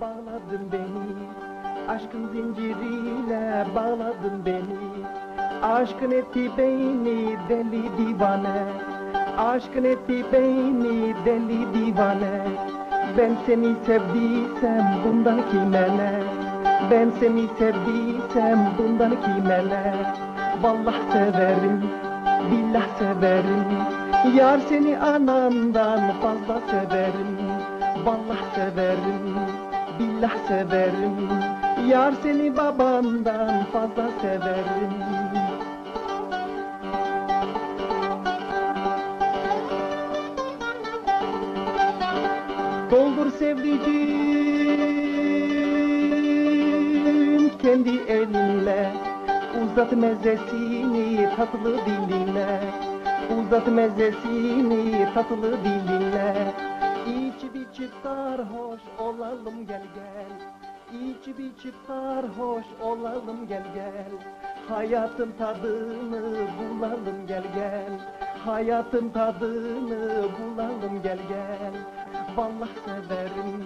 bağladın beni Aşkın zinciriyle bağladın beni. Aşkın etti beni deli divane Aşkın etti beni deli divane. Ben seni sevdiysem bundan kime ne? Ben seni sevdiysem bundan kime ne? Vallahi severim Billah severim. Yar seni anamdan fazla severim. Vallahi severim Billah severim. Yar seni babandan fazla severim. Doldur sevdiceğim kendi elinle. Uzat mezesini tatlı diline. Uzat mezesini tatlı diline İçip içip sarhoş olalım gel gel. İçip içip sarhoş olalım gel gel. Hayatın tadını bulalım gel gel. Hayatın tadını bulalım gel gel. Vallahi severim